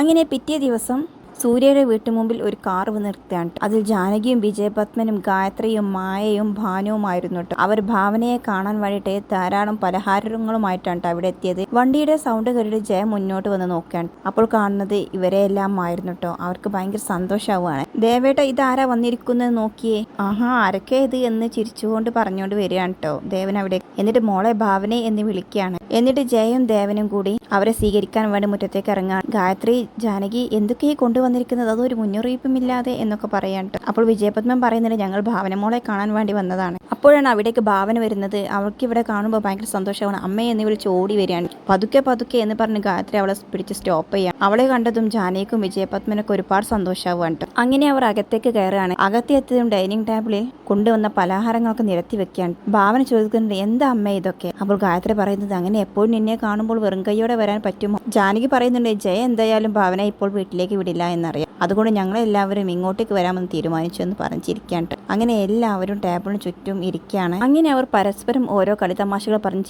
അങ്ങനെ പിറ്റേ ദിവസം സൂര്യയുടെ വീട്ടു മുമ്പിൽ ഒരു കാർ വന്ന് നിർത്തുകയാണ്. അതിൽ ജാനകിയും വിജയപത്മനും ഗായത്രിയും മായയും ഭാനുവുമായിരുന്നു അവർ ഭാവനയെ കാണാൻ വേണ്ടിയിട്ട് ധാരാളം പലഹാരങ്ങളുമായിട്ടാണ് ട്ടോ അവിടെ എത്തിയത്. വണ്ടിയുടെ സൗണ്ട് കേട്ടിട്ട് ജയ മുന്നോട്ട് വന്ന് നോക്കുകയാണ്. അപ്പോൾ കാണുന്നത് ഇവരെയെല്ലാം ആയിരുന്നു കേട്ടോ. അവർക്ക് ഭയങ്കര സന്തോഷമാവുകയാണ്. ദേവേട്ട ഇതാരാ വന്നിരിക്കുന്നത് നോക്കിയേ. ആഹാ ആരൊക്കെ ഇത് എന്ന് ചിരിച്ചുകൊണ്ട് പറഞ്ഞുകൊണ്ട് വരികയാണ് കേട്ടോ ദേവൻ അവിടെ എന്നിട്ട് മോളെ ഭാവനെ എന്ന് വിളിക്കുകയാണ്. എന്നിട്ട് ജയയും ദേവനും കൂടി അവരെ സ്വീകരിക്കാൻ വേണ്ടി മുറ്റത്തേക്ക് ഇറങ്ങാൻ ഗായത്രി ജാനകി എന്തൊക്കെ ഈ കൊണ്ടുവന്നിരിക്കുന്നത്? അതൊരു മുന്നറിയിപ്പുമില്ലാതെ എന്നൊക്കെ പറയാൻ അപ്പോൾ വിജയപത്മൻ പറയുന്നത് ഞങ്ങൾ ഭാവന മോളെ കാണാൻ വേണ്ടി വന്നതാണ്. അപ്പോഴാണ് അവിടേക്ക് ഭാവന വരുന്നത്. അവൾക്ക് ഇവിടെ കാണുമ്പോൾ ഭയങ്കര സന്തോഷമാണ്. അമ്മയെ എന്ന് വിളിച്ച് ഓടി വരികയാണ്. പതുക്കെ പതുക്കെ എന്ന് പറഞ്ഞ് ഗായത്രി അവളെ പിടിച്ച് സ്റ്റോപ്പ് ചെയ്യാം. അവളെ കണ്ടതും ജാനകിക്കും വിജയപത്മനൊക്കെ ഒരുപാട് സന്തോഷമാവുകയാണ്. അങ്ങനെ അവർ അകത്തേക്ക് കയറുകയാണ്. അകത്തെത്തിയതും ഡൈനിങ് ടേബിളിൽ കൊണ്ടുവന്ന പലഹാരങ്ങളൊക്കെ നിരത്തി വെക്കുകയാണ്. ഭാവന ചോദിക്കുന്നുണ്ട് എന്താ അമ്മ ഇതൊക്കെ? അപ്പോൾ ഗായത്രി പറയുന്നത് അങ്ങനെ എപ്പോഴും നിന്നെ കാണുമ്പോൾ വെറും കൈയോടെ വരാൻ പറ്റുമോ? ജാനകി പറയുന്നുണ്ട് ജയ എന്തായാലും ഭാവന ഇപ്പോൾ വീട്ടിലേക്ക് വിടില്ല എന്നറിയാം. അതുകൊണ്ട് ഞങ്ങളെല്ലാവരും ഇങ്ങോട്ടേക്ക് വരാമെന്ന് തീരുമാനിച്ചു എന്ന് പറഞ്ഞിരിക്കാണ്ട്. അങ്ങനെ എല്ലാവരും ടേബിളിന് ചുറ്റും ഇരിക്കുകയാണ്. അങ്ങനെ അവർ പരസ്പരം ഓരോ കളിതമാശകൾ പറഞ്ഞ്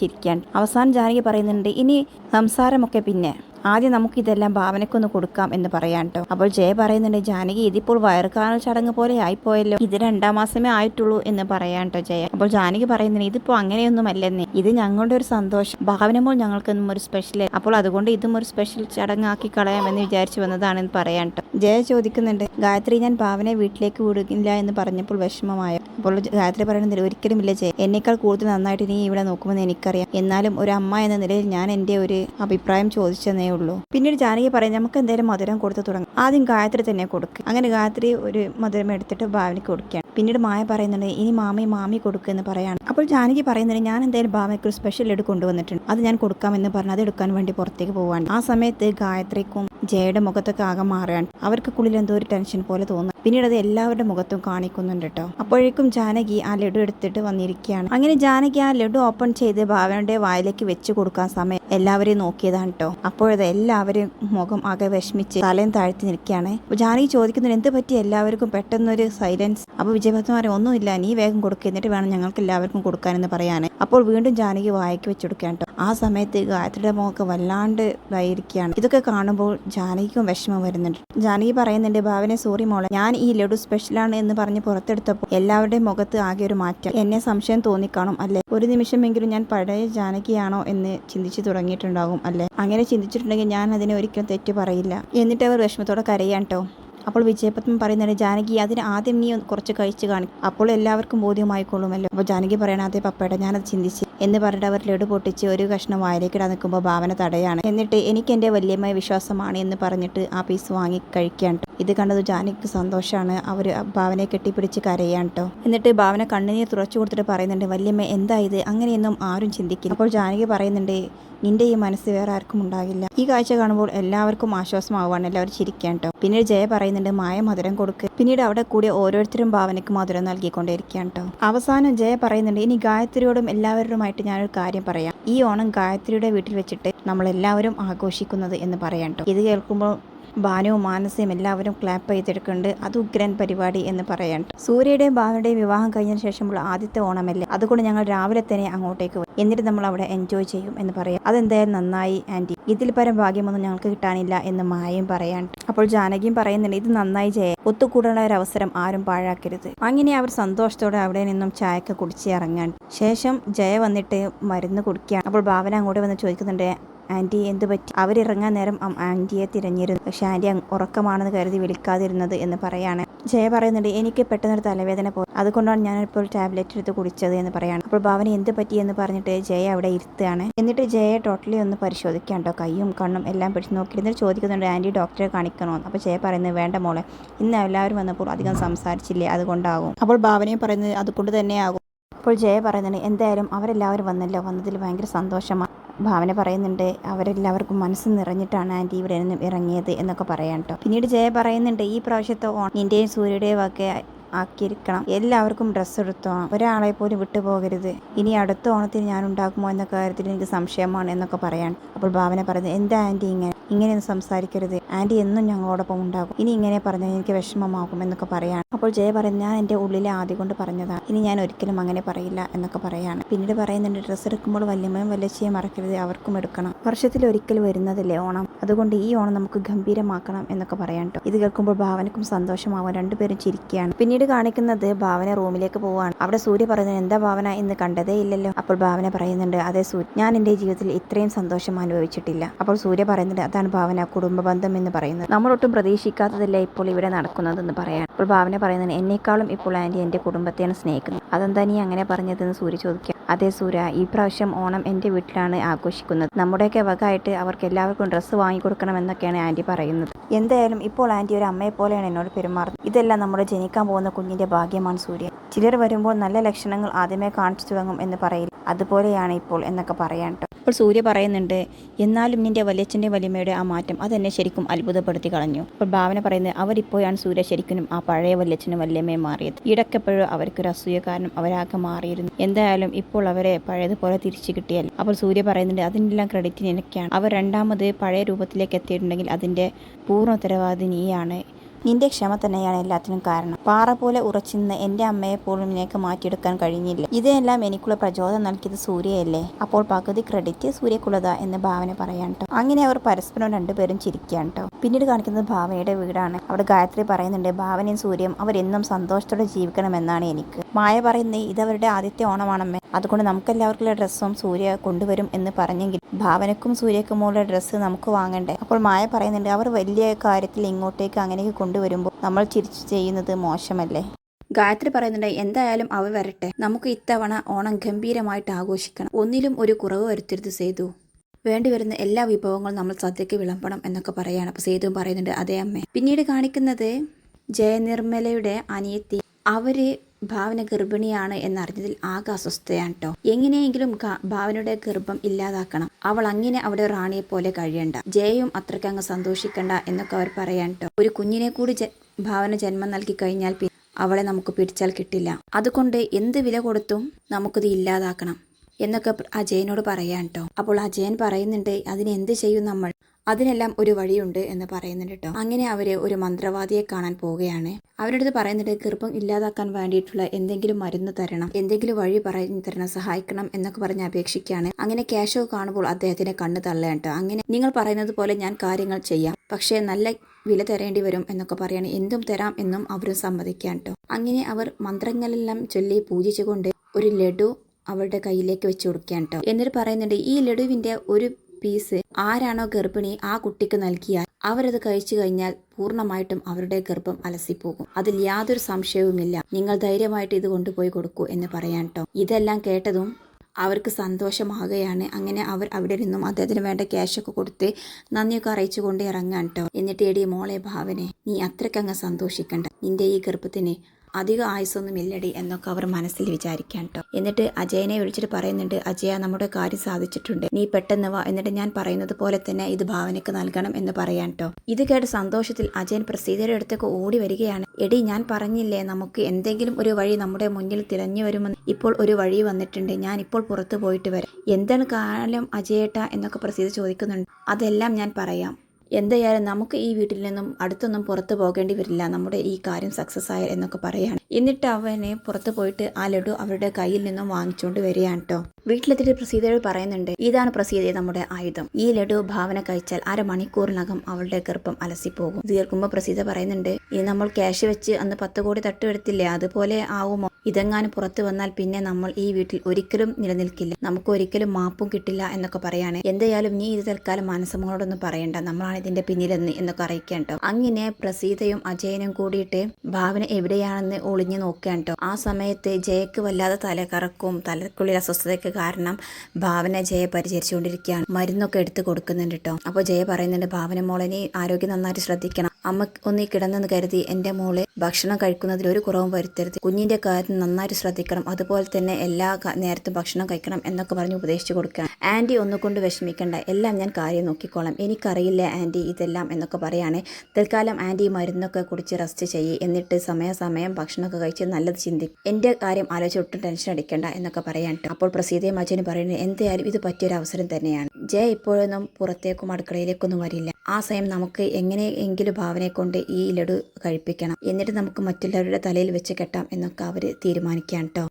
അവസാനം ജാനകി പറയുന്നുണ്ട് ഇനി സംസാരമൊക്കെ പിന്നെ. ആദ്യം നമുക്ക് ഇതെല്ലാം ഭാവനക്കൊന്ന് കൊടുക്കാം എന്ന് പറയാൻ കേട്ടോ അപ്പോൾ ജയ പറയുന്നുണ്ട് ജാനകി ഇതിപ്പോൾ വയറുകാണൽ ചടങ്ങ് പോലെ ആയിപ്പോയല്ലോ. ഇത് രണ്ടാം മാസമേ ആയിട്ടുള്ളൂ എന്ന് പറയാൻ കേട്ടോ ജയ. അപ്പോൾ ജാനകി പറയുന്നുണ്ട് ഇതിപ്പോ അങ്ങനെയൊന്നും അല്ലെന്നേ ഇത് ഞങ്ങളുടെ ഒരു സന്തോഷം. ഭാവനമോൾ ഞങ്ങൾക്കൊന്നും ഒരു സ്പെഷ്യൽ അപ്പോൾ അതുകൊണ്ട് ഇതും ഒരു സ്പെഷ്യൽ ചടങ്ങാക്കി കളയാമെന്ന് വിചാരിച്ചു വന്നതാണെന്ന് പറയാൻ കേട്ടോ ജയ ചോദിക്കുന്നുണ്ട് ഗായത്രി ഞാൻ ഭാവനെ വീട്ടിലേക്ക് വിടുകില്ല എന്ന് പറഞ്ഞപ്പോൾ വിഷമമായോ? അപ്പോൾ ഗായത്രി പറയുന്നത് ഒരിക്കലും ഇല്ല ജയ. എന്നേക്കാൾ കൂടുതൽ നന്നായിട്ട് നീ ഇവിടെ നോക്കുമെന്ന് എനിക്കറിയാം. എന്നാലും ഒരു അമ്മ എന്ന നിലയിൽ ഞാൻ എന്റെ ഒരു അഭിപ്രായം ചോദിച്ചെന്നേ ഉള്ളൂ. പിന്നീട് ജാനകി പറയും നമുക്ക് എന്തായാലും മധുരം കൊടുത്ത് തുടങ്ങും. ആദ്യം ഗായത്രി തന്നെ കൊടുക്കുക അങ്ങനെ ഗായത്രി ഒരു മധുരം എടുത്തിട്ട് ഭാവനയ്ക്ക് കൊടുക്കുകയാണ്. പിന്നീട് മായ പറയുന്നുണ്ട് ഇനി മാമി മാമി കൊടുക്കുക എന്ന് പറയാണ്. അപ്പോൾ ജാനകി പറയുന്നുണ്ട് ഞാൻ എന്തായാലും ഭാവനയ്ക്ക് ഒരു സ്പെഷ്യൽ ലഡു കൊണ്ടുവന്നിട്ടുണ്ട്. അത് ഞാൻ കൊടുക്കാമെന്ന് പറഞ്ഞ് അത് എടുക്കാൻ വേണ്ടി പുറത്തേക്ക് പോവാണ് ആ സമയത്ത് ഗായത്രിക്കും ജയയുടെ മുഖത്തൊക്കെ ആകെ മാറുകയാണ്. അവർക്ക് ഉള്ളിൽ എന്തോ ഒരു ടെൻഷൻ പോലെ തോന്നുന്നു. പിന്നീട് അത് എല്ലാവരുടെ മുഖത്തും കാണിക്കുന്നുണ്ട് കേട്ടോ അപ്പോഴേക്കും ജാനകി ആ ലഡു എടുത്തിട്ട് വന്നിരിക്കുകയാണ്. അങ്ങനെ ജാനകി ആ ലഡു ഓപ്പൺ ചെയ്ത് ഭാവനയുടെ വായിലേക്ക് വെച്ച് കൊടുക്കാൻ സമയം എല്ലാവരെയും നോക്കിയതാണ് കേട്ടോ അപ്പോഴത് എല്ലാവരും മുഖം ആകെ വിഷമിച്ച് തലയും താഴ്ത്തി നിൽക്കുകയാണ്. ജാനകി ചോദിക്കുന്നുണ്ട് എന്ത് പറ്റി? എല്ലാവർക്കും പെട്ടെന്നൊരു സൈലൻസ് അപ്പോൾ വിജയഭക്തമാരെ ഒന്നുമില്ല നീ വേഗം കൊടുക്കുക എന്നിട്ട് വേണം ഞങ്ങൾക്ക് എല്ലാവർക്കും കൊടുക്കാനെന്ന് പറയാൻ. അപ്പോൾ വീണ്ടും ജാനകി വായിക്ക് വെച്ചു കൊടുക്കുകയാണ് കേട്ടോ ആ സമയത്ത് ഗായത്രിയുടെ മുഖമൊക്കെ വല്ലാണ്ട് ഇതായിരിക്കുകയാണ്. ഇതൊക്കെ കാണുമ്പോൾ ജാനകിക്കും വിഷമം വരുന്നുണ്ട്. ജാനകി പറയുന്നുണ്ട് ഭാവനെ സോറി മോളെ ഞാൻ ഈ ലഡു സ്പെഷ്യലാണ് എന്ന് പറഞ്ഞ് പുറത്തെടുത്തപ്പോൾ എല്ലാവരുടെയും മുഖത്ത് ആകെ ഒരു മാറ്റം. എന്നെ സംശയം തോന്നിക്കാണും അല്ലെ? ഒരു നിമിഷമെങ്കിലും ഞാൻ പഴയ ജാനകിയാണോ എന്ന് ചിന്തിച്ചു തുടങ്ങിയിട്ടുണ്ടാകും അല്ലെ? അങ്ങനെ ചിന്തിച്ചിട്ടുണ്ടെങ്കിൽ ഞാൻ അതിനെ ഒരിക്കലും തെറ്റ് പറയില്ല. എന്നിട്ട് അവർ വിഷമത്തോടെ കരയാൻ കേട്ടോ അപ്പോൾ വിജയപത്മൻ പറയുന്നുണ്ട് ജാനകി അതിന് ആദ്യം നീ കുറച്ച് കഴിച്ച് കാണിക്കും. അപ്പോൾ എല്ലാവർക്കും ബോധ്യമായിക്കൊള്ളുമല്ലോ. അപ്പോൾ ജാനകി പറയണ അതേ പപ്പയുടെ ഞാനത് ചിന്തിച്ച് എന്ന് പറഞ്ഞിട്ട് അവർ ലഡു പൊട്ടിച്ച് ഒരു കഷ്ണം വായിലേക്കിടാൻ നിൽക്കുമ്പോൾ ഭാവന തടയാണ് എന്നിട്ട് എനിക്ക് എന്റെ വലിയമായ വിശ്വാസമാണ് എന്ന് പറഞ്ഞിട്ട് ആ പീസ് വാങ്ങി കഴിക്കാൻ. ഇത് കണ്ടത് ജാനകിക്ക് സന്തോഷമാണ് അവർ ഭാവനയെ കെട്ടിപ്പിടിച്ച് കരയാൻ കേട്ടോ എന്നിട്ട് ഭാവന കണ്ണുനീർ തുറച്ചു കൊടുത്തിട്ട് പറയുന്നുണ്ട് വല്യമ്മ എന്താ ഇത്? അങ്ങനെയൊന്നും ആരും ചിന്തിക്കില്ല. അപ്പോൾ ജാനകി പറയുന്നുണ്ട് നിന്റെ ഈ മനസ്സ് വേറെ ആർക്കും ഉണ്ടാകില്ല. ഈ കാഴ്ച കാണുമ്പോൾ എല്ലാവർക്കും ആശ്വാസമാവുകയാണ്. എല്ലാവരും ചിരിക്കാൻ കേട്ടോ പിന്നീട് ജയ പറയുന്നുണ്ട് മായ മധുരം കൊടുക്കുക പിന്നീട് അവിടെ കൂടി ഓരോരുത്തരും ഭാവനയ്ക്ക് മധുരം നൽകിക്കൊണ്ടേയിരിക്കുകയാണ് കേട്ടോ അവസാനം ജയ പറയുന്നുണ്ട് ഇനി ഗായത്രിയോടും എല്ലാവരോടുമായിട്ട് ഞാനൊരു കാര്യം പറയാം. ഈ ഓണം ഗായത്രിയുടെ വീട്ടിൽ വെച്ചിട്ട് നമ്മളെല്ലാവരും ആഘോഷിക്കുന്നത് എന്ന് പറയാം കേട്ടോ ഇത് കേൾക്കുമ്പോൾ ഭാനുവും മാനസയും എല്ലാവരും ക്ലാപ്പ് ചെയ്തെടുക്കുന്നുണ്ട്. അത് ഉഗ്രൻ പരിപാടി എന്ന് പറയാൻ. സൂര്യയുടെയും ഭാവനയുടെയും വിവാഹം കഴിഞ്ഞതിന് ശേഷമുള്ള ആദ്യത്തെ ഓണമല്ലേ? അതുകൊണ്ട് ഞങ്ങൾ രാവിലെ തന്നെ അങ്ങോട്ടേക്ക് വരും. എന്നിട്ട് നമ്മൾ അവിടെ എൻജോയ് ചെയ്യും എന്ന് പറയാം. അതെന്തായാലും നന്നായി ആന്റി ഇതിൽ പരം ഭാഗ്യമൊന്നും ഞങ്ങൾക്ക് കിട്ടാനില്ല എന്ന് മായയും പറയാൻ. അപ്പോൾ ജാനകിയും പറയുന്നുണ്ട് ഇത് നന്നായി ജയ ഒത്തുകൂടാനുള്ള ഒരു അവസരം ആരും പാഴാക്കരുത്. അങ്ങനെ അവർ സന്തോഷത്തോടെ അവിടെ നിന്നും ചായക്ക് കുടിച്ച് ഇറങ്ങാൻ. ശേഷം ജയ വന്നിട്ട് മരുന്ന് കുടിക്കുകയാണ്. അപ്പോൾ ഭാവന അങ്ങോട്ട് വന്ന് ചോദിക്കുന്നുണ്ട് ആന്റി എന്ത് പറ്റി? അവരിറങ്ങാൻ നേരം ആന്റിയെ തിരഞ്ഞിരുന്നു. പക്ഷെ ആന്റി ഉറക്കമാണെന്ന് കരുതി വിളിക്കാതിരുന്നത് എന്ന് പറയാണ്. ജയ പറയുന്നുണ്ട് എനിക്ക് പെട്ടെന്നൊരു തലവേദന പോയി അതുകൊണ്ടാണ് ഞാനിപ്പോൾ ടാബ്ലറ്റ് എടുത്ത് കുടിച്ചത് എന്ന് പറയാണ്. അപ്പോൾ ഭാവന എന്ത് പറ്റി? എന്ന് പറഞ്ഞിട്ട് ജയ അവിടെ ഇരുത്തുകയാണ്. എന്നിട്ട് ജയ ടോട്ടലി ഒന്ന് പരിശോധിക്കാൻ കേട്ടോ. കയ്യും കണ്ണും എല്ലാം പിടിച്ച് നോക്കി ഇരുന്നിട്ട് ചോദിക്കുന്നുണ്ട് ആന്റി ഡോക്ടറെ കാണിക്കണമെന്ന് അപ്പോൾ ജയ പറയുന്നത് വേണ്ട മോളെ ഇന്ന് എല്ലാവരും വന്നപ്പോൾ അധികം സംസാരിച്ചില്ലേ? അതുകൊണ്ടാകും. അപ്പോൾ ഭാവനയും പറയുന്നത് അതുകൊണ്ട് തന്നെയാകും. അപ്പോൾ ജയ പറയുന്നുണ്ട് എന്തായാലും അവരെല്ലാവരും വന്നല്ലോ. വന്നതിൽ ഭയങ്കര സന്തോഷമാണ് ഭാവന പറയുന്നുണ്ട് അവരെല്ലാവർക്കും മനസ്സ് നിറഞ്ഞിട്ടാണ് ആന്റി ഇവിടെ നിന്നും ഇറങ്ങിയത് എന്നൊക്കെ പറയാം കേട്ടോ. പിന്നീട് ജയ പറയുന്നുണ്ട് ഈ പ്രാവശ്യത്തെ ഓൺ നിന്റെയും സൂര്യയുടെയും ഒക്കെ ആക്കിയിരിക്കണം. എല്ലാവർക്കും ഡ്രസ്സ് എടുത്തോണം ഒരാളെ പോലും വിട്ടുപോകരുത്. ഇനി അടുത്ത ഓണത്തിന് ഞാൻ ഉണ്ടാക്കുമോ എന്ന കാര്യത്തിൽ എനിക്ക് സംശയമാണ് എന്നൊക്കെ പറയാൻ അപ്പോൾ ഭാവന പറയുന്നത് എന്താ ആന്റി ഇങ്ങനെ? ഇങ്ങനെയൊന്നും സംസാരിക്കരുത്. ആന്റി എന്നും ഞങ്ങളോടൊപ്പം ഉണ്ടാകും. ഇനി ഇങ്ങനെ പറഞ്ഞാൽ എനിക്ക് വിഷമമാകും എന്നൊക്കെ പറയാണ്. അപ്പോൾ ജയ പറയുന്നത് ഞാൻ എന്റെ ഉള്ളിലെ ആദ്യം കൊണ്ട് പറഞ്ഞതാണ് ഇനി ഞാൻ ഒരിക്കലും അങ്ങനെ പറയില്ല എന്നൊക്കെ പറയാണ്. പിന്നീട് പറയുന്നുണ്ട് ഡ്രസ്സ് എടുക്കുമ്പോൾ വല്യമ്മയും വല്യച്ചയും മറക്കരുത്. അവർക്കും എടുക്കണം. വർഷത്തിൽ ഒരിക്കൽ വരുന്നതല്ലേ ഓണം? അതുകൊണ്ട് ഈ ഓണം നമുക്ക് ഗംഭീരമാക്കണം എന്നൊക്കെ കേട്ടോ. ഇത് കേൾക്കുമ്പോൾ ഭാവനക്കും സന്തോഷമാവാൻ രണ്ടുപേരും ചിരിക്കുകയാണ്. പിന്നീട് കാണിക്കുന്നത് ഭാവന റൂമിലേക്ക് പോവാണ് അവിടെ സൂര്യ പറയുന്നത് എന്താ ഭാവന? ഇന്ന് കണ്ടതേ ഇല്ലല്ലോ. അപ്പോൾ ഭാവന പറയുന്നുണ്ട് അതേ സൂര്യ ഞാൻ എന്റെ ജീവിതത്തിൽ ഇത്രയും സന്തോഷം അനുഭവിച്ചിട്ടില്ല. അപ്പോൾ സൂര്യ പറയുന്നുണ്ട് അതാണ് ഭാവന കുടുംബ ബന്ധം എന്ന് പറയുന്നത്. നമ്മളൊട്ടും പ്രതീക്ഷിക്കാത്തതല്ലേ ഇപ്പോൾ ഇവിടെ നടക്കുന്നതെന്ന് പറയാൻ. ഇപ്പോൾ ഭാവന പറയുന്നത് എന്നെക്കാളും ഇപ്പോൾ ആന്റി എന്റെ കുടുംബത്തെയാണ് സ്നേഹിക്കുന്നത്. അതെന്താ നീ അങ്ങനെ പറഞ്ഞതെന്ന് സൂര്യ ചോദിക്കുക അതെ സൂര്യ ഈ പ്രാവശ്യം ഓണം എന്റെ വീട്ടിലാണ് ആഘോഷിക്കുന്നത്. നമ്മുടെയൊക്കെ വകമായിട്ട് അവർക്ക് എല്ലാവർക്കും ഡ്രസ്സ് വാങ്ങിക്കൊടുക്കണം എന്നൊക്കെയാണ് ആന്റി പറയുന്നത്. എന്തായാലും ഇപ്പോൾ ആന്റി ഒരു അമ്മയെ പോലെയാണ് എന്നോട് പെരുമാറുന്നത്. ഇതെല്ലാം നമ്മുടെ ജനിക്കാൻ പോകുന്ന കുഞ്ഞിന്റെ ഭാഗ്യമാണ് സൂര്യ. ചിലർ വരുമ്പോൾ നല്ല ലക്ഷണങ്ങൾ ആദ്യമേ കാണിച്ചു തുടങ്ങും എന്ന് പറയില്ല. അതുപോലെയാണ് ഇപ്പോൾ എന്നൊക്കെ പറയാൻ അപ്പോൾ സൂര്യ പറയുന്നുണ്ട് എന്നാലും നിന്റെ വലിയച്ഛന്റെ വലിയമ്മയുടെ ആ മാറ്റം അതെന്നെ ശരിക്കും അത്ഭുതപ്പെടുത്തി കളഞ്ഞു. അപ്പോൾ ഭാവന പറയുന്നത് അവരിപ്പോഴാണ് സൂര്യ ശരിക്കും ആ പഴയ വലിയച്ഛനും വല്യമ്മയും മാറിയത്. ഇടയ്ക്കെപ്പോഴും അവർക്കൊരു അസൂയ കാരണം അവരാകെ മാറിയിരുന്നു. എന്തായാലും ഇപ്പോൾ അവരെ പഴയതുപോലെ തിരിച്ചു കിട്ടിയാൽ അപ്പോൾ സൂര്യ പറയുന്നുണ്ട് അതിനെല്ലാം ക്രെഡിറ്റ് നിനക്കാണ്. അവർ രണ്ടാമത് പഴയ രൂപത്തിലേക്ക് എത്തിയിട്ടുണ്ടെങ്കിൽ അതിന്റെ പൂർണ ഉത്തരവാദി നീയാണ്. നിന്റെ ക്ഷമ തന്നെയാണ് എല്ലാത്തിനും കാരണം. പാറ പോലെ ഉറച്ചിന്ന് എന്റെ അമ്മയെ പോലും നിനക്ക് മാറ്റിയെടുക്കാൻ കഴിഞ്ഞില്ല. ഇതെല്ലാം എനിക്കുള്ള പ്രചോദനം നൽകിയത് സൂര്യയല്ലേ? അപ്പോൾ പകുതി ക്രെഡിറ്റ് സൂര്യക്കുള്ളത എന്ന് ഭാവന പറയാൻ കേട്ടോ അങ്ങനെ അവർ പരസ്പരം രണ്ടുപേരും ചിരിക്കാൻ കേട്ടോ പിന്നീട് കാണിക്കുന്നത് ഭാവനയുടെ വീടാണ്. അവിടെ ഗായത്രി പറയുന്നുണ്ട് ഭാവനയും സൂര്യയും അവരെന്നും സന്തോഷത്തോടെ ജീവിക്കണമെന്നാണ് എനിക്ക്. മായ പറയുന്നത് ഇതവരുടെ ആദ്യത്തെ ഓണമാണമ്മേ. അതുകൊണ്ട് നമുക്കെല്ലാവർക്കുള്ള ഡ്രസ്സും സൂര്യ കൊണ്ടുവരും എന്ന് പറഞ്ഞെങ്കിൽ ഭാവനക്കും സൂര്യക്കുമുള്ള ഡ്രസ്സ് നമുക്ക് വാങ്ങണ്ടേ? അപ്പോൾ മായ പറയുന്നുണ്ട് അവർ വലിയ കാര്യത്തിൽ ഇങ്ങോട്ടേക്ക് അങ്ങനെയൊക്കെ കൊണ്ടുവരുമ്പോൾ നമ്മൾ ചിരിച്ചു ചെയ്യുന്നത് മോശമല്ലേ? ഗായത്രി പറയുന്നുണ്ട് എന്തായാലും അവ വരട്ടെ. നമുക്ക് ഇത്തവണ ഓണം ഗംഭീരമായിട്ട് ആഘോഷിക്കണം. ഒന്നിലും ഒരു കുറവ് വരുത്തരുത് സേതു. വേണ്ടിവരുന്ന എല്ലാ വിഭവങ്ങളും നമ്മൾ സദ്യക്ക് വിളമ്പണം എന്നൊക്കെ പറയാണ്. അപ്പോൾ സേതു പറയുന്നുണ്ട് അതേ അമ്മ. പിന്നീട് കാണിക്കുന്നത് ജയനിർമ്മലയുടെ അനിയത്തി. അവർ ഭാവന ഗർഭിണിയാണ് എന്നറിഞ്ഞതിൽ ആകെ അസ്വസ്ഥയാണ് കേട്ടോ എങ്ങനെയെങ്കിലും ഭാവനയുടെ ഗർഭം ഇല്ലാതാക്കണം. അവൾ അങ്ങനെ അവിടെ റാണിയെ പോലെ കഴിയണ്ട. ജയയും അത്രയ്ക്ക് അങ്ങ് സന്തോഷിക്കണ്ട എന്നൊക്കെ അവർ പറയാൻ കേട്ടോ ഒരു കുഞ്ഞിനെ കൂടി ഭാവന ജന്മം നൽകി കഴിഞ്ഞാൽ അവളെ നമുക്ക് പിടിച്ചാൽ കിട്ടില്ല. അതുകൊണ്ട് എന്ത് വില കൊടുത്തും നമുക്കിത് ഇല്ലാതാക്കണം എന്നൊക്കെ അജയനോട് പറയാൻ കേട്ടോ അപ്പോൾ അജയൻ പറയുന്നുണ്ട് അതിനെന്ത് ചെയ്യും നമ്മൾ? അതിനെല്ലാം ഒരു വഴിയുണ്ട് എന്ന് പറയുന്നുണ്ട് കേട്ടോ. അങ്ങനെ അവർ ഒരു മന്ത്രവാദിയെ കാണാൻ പോവുകയാണ്. അവരുടെ അടുത്ത് പറയുന്നുണ്ട് ഗർഭം ഇല്ലാതാക്കാൻ വേണ്ടിയിട്ടുള്ള എന്തെങ്കിലും മരുന്ന് തരണം. എന്തെങ്കിലും വഴി പറഞ്ഞു തരണം സഹായിക്കണം എന്നൊക്കെ പറഞ്ഞ് അപേക്ഷിക്കുകയാണ്. അങ്ങനെ കേശവ് കാണുമ്പോൾ അദ്ദേഹത്തിന്റെ കണ്ണ് തള്ളയാണ് അങ്ങനെ നിങ്ങൾ പറയുന്നത് പോലെ ഞാൻ കാര്യങ്ങൾ ചെയ്യാം. പക്ഷേ നല്ല വില തരേണ്ടി വരും എന്നൊക്കെ പറയാണ്. എന്തും തരാം എന്നും അവരും സമ്മതിക്കാൻ അങ്ങനെ അവർ മന്ത്രങ്ങളെല്ലാം ചൊല്ലി പൂജിച്ചുകൊണ്ട് ഒരു ലഡു അവരുടെ കയ്യിലേക്ക് വെച്ച് കൊടുക്കുകയാണ് കേട്ടോ. എന്നിട്ട് പറയുന്നുണ്ട് ഈ ലഡുവിന്റെ ഒരു പീസ് ആരാണോ ഗർഭിണി ആ കുട്ടിക്ക് നൽകിയാൽ അവരത് കഴിച്ചു കഴിഞ്ഞാൽ പൂർണമായിട്ടും അവരുടെ ഗർഭം അലസിപ്പോകും. അതിൽ യാതൊരു സംശയവുമില്ല. നിങ്ങൾ ധൈര്യമായിട്ട് ഇത് കൊണ്ടുപോയി കൊടുക്കൂ എന്ന് പറയാൻ കേട്ടോ ഇതെല്ലാം കേട്ടതും അവർക്ക് സന്തോഷമാകുകയാണ്. അങ്ങനെ അവർ അവിടെ നിന്നും അദ്ദേഹത്തിന് വേണ്ട ക്യാഷൊക്കെ കൊടുത്ത് നന്ദിയൊക്കെ അറിയിച്ചു കൊണ്ട് ഇറങ്ങാൻ കേട്ടോ എന്നിട്ട് എടി മോളെ ഭാവനെ നീ അത്രയ്ക്കങ്ങ് സന്തോഷിക്കണ്ട. നിന്റെ ഈ ഗർഭത്തിന് അധിക ആയുസൊന്നും ഇല്ലടി എന്നൊക്കെ അവർ മനസ്സിൽ വിചാരിക്കാൻ കേട്ടോ എന്നിട്ട് അജയനെ വിളിച്ചിട്ട് പറയുന്നുണ്ട് അജയ നമ്മുടെ കാര്യം സാധിച്ചിട്ടുണ്ട്. നീ പെട്ടെന്ന് വാ. എന്നിട്ട് ഞാൻ പറയുന്നത് പോലെ തന്നെ ഇത് ഭാവനയ്ക്ക് നൽകണം എന്ന് പറയാൻ കേട്ടോ ഇത് കേട്ട് സന്തോഷത്തിൽ അജയൻ പ്രസീതയുടെ അടുത്തേക്ക് ഓടി വരികയാണ്. എടി ഞാൻ പറഞ്ഞില്ലേ നമുക്ക് എന്തെങ്കിലും ഒരു വഴി നമ്മുടെ മുന്നിൽ തിരഞ്ഞു വരുമെന്ന്. ഇപ്പോൾ ഒരു വഴി വന്നിട്ടുണ്ട്. ഞാൻ ഇപ്പോൾ പുറത്തു പോയിട്ട് വരാം. എന്താണ് കാലം അജയേട്ട? എന്നൊക്കെ പ്രസീത ചോദിക്കുന്നുണ്ട്. അതെല്ലാം ഞാൻ പറയാം. എന്തായാലും നമുക്ക് ഈ വീട്ടിൽ നിന്നും അടുത്തൊന്നും പുറത്തു പോകേണ്ടി വരില്ല. നമ്മുടെ ഈ കാര്യം സക്സസ് ആയ എന്നൊക്കെ പറയാണ്. എന്നിട്ട് അവനെ പുറത്തു പോയിട്ട് ആ ലഡു അവരുടെ കയ്യിൽ നിന്നും വാങ്ങിച്ചുകൊണ്ട് വരികയാണ് കേട്ടോ വീട്ടിലെത്തിയിട്ട് പ്രസീതയോട് പറയുന്നുണ്ട് ഇതാണ് പ്രസീത നമ്മുടെ ആയുധം. ഈ ലഡു ഭാവന കഴിച്ചാൽ അരമണിക്കൂറിനകം അവളുടെ ഗർഭം അലസിപ്പോകും. പോകും കേൾക്കുമ്പോൾ പ്രസീത പറയുന്നുണ്ട് ഇത് നമ്മൾ ക്യാഷ് വെച്ച് അന്ന് പത്ത് കോടി തട്ടുവെടുത്തില്ലേ അതുപോലെ ആവുമോ? ഇതെങ്ങാനും പുറത്തു വന്നാൽ പിന്നെ നമ്മൾ ഈ വീട്ടിൽ ഒരിക്കലും നിലനിൽക്കില്ല. നമുക്ക് ഒരിക്കലും മാപ്പും കിട്ടില്ല എന്നൊക്കെ പറയാണ്. എന്തായാലും നീ ഇത് തൽക്കാലം മാനസമോളോടൊന്നും പറയണ്ട. നമ്മളാണ് ഇതിന്റെ പിന്നിലെന്ന് എന്നൊക്കെ അറിയിക്കാൻ കേട്ടോ അങ്ങനെ പ്രസീതയും അജയനും കൂടിയിട്ട് ഭാവന എവിടെയാണെന്ന് ഒളിഞ്ഞു നോക്കുകയാണ് കേട്ടോ ആ സമയത്ത് ജയക്ക് വല്ലാതെ തലകറക്കും തലക്കുള്ളിൽ അസ്വസ്ഥതയ്ക്ക് കാരണം ഭാവന ജയ പരിചരിച്ചുകൊണ്ടിരിക്കുകയാണ്. മരുന്നൊക്കെ എടുത്ത് കൊടുക്കുന്നുണ്ട് കേട്ടോ അപ്പോൾ ജയ പറയുന്നുണ്ട് ഭാവന മോളനെ ആരോഗ്യം നന്നായിട്ട് ശ്രദ്ധിക്കണം. അമ്മ ഒന്നി കിടന്നെന്ന് കരുതി എന്റെ മോൾ ഭക്ഷണം കഴിക്കുന്നതിൽ ഒരു കുറവും വരുത്തരുത്. കുഞ്ഞിന്റെ കാര്യം നന്നായിട്ട് ശ്രദ്ധിക്കണം. അതുപോലെ തന്നെ എല്ലാ നേരത്തും ഭക്ഷണം കഴിക്കണം എന്നൊക്കെ പറഞ്ഞ് ഉപദേശിച്ചു കൊടുക്കണം ആന്റി ഒന്നുകൊണ്ട് വിഷമിക്കണ്ട. എല്ലാം ഞാൻ കാര്യം നോക്കിക്കോളാം. എനിക്കറിയില്ല ആന്റി ഇതെല്ലാം എന്നൊക്കെ പറയുകയാണേ തൽക്കാലം ആന്റി മരുന്നൊക്കെ കുടിച്ച് റെസ്റ്റ് ചെയ്യ്. എന്നിട്ട് സമയാസമയം ഭക്ഷണമൊക്കെ കഴിച്ച് നല്ലത് ചിന്തി. എന്റെ കാര്യം ആലോചിച്ച് ഒട്ടും ടെൻഷൻ അടിക്കേണ്ട എന്നൊക്കെ പറയാൻ അപ്പോൾ പ്രസീതയും അച്ഛനും പറയുന്നത് എന്തായാലും ഇത് പറ്റിയൊരു അവസരം തന്നെയാണ്. ജയ ഇപ്പോഴൊന്നും പുറത്തേക്കും അടുക്കളയിലേക്കൊന്നും വരില്ല. ആ സമയം നമുക്ക് എങ്ങനെയെങ്കിലും ഭാവനയെ കൊണ്ട് ഈ ലഡു കഴിപ്പിക്കണം. എന്നിട്ട് നമുക്ക് മറ്റുള്ളവരുടെ തലയിൽ വെച്ച് കെട്ടാം എന്നൊക്കെ അവർ തീരുമാനിക്കാം കേട്ടോ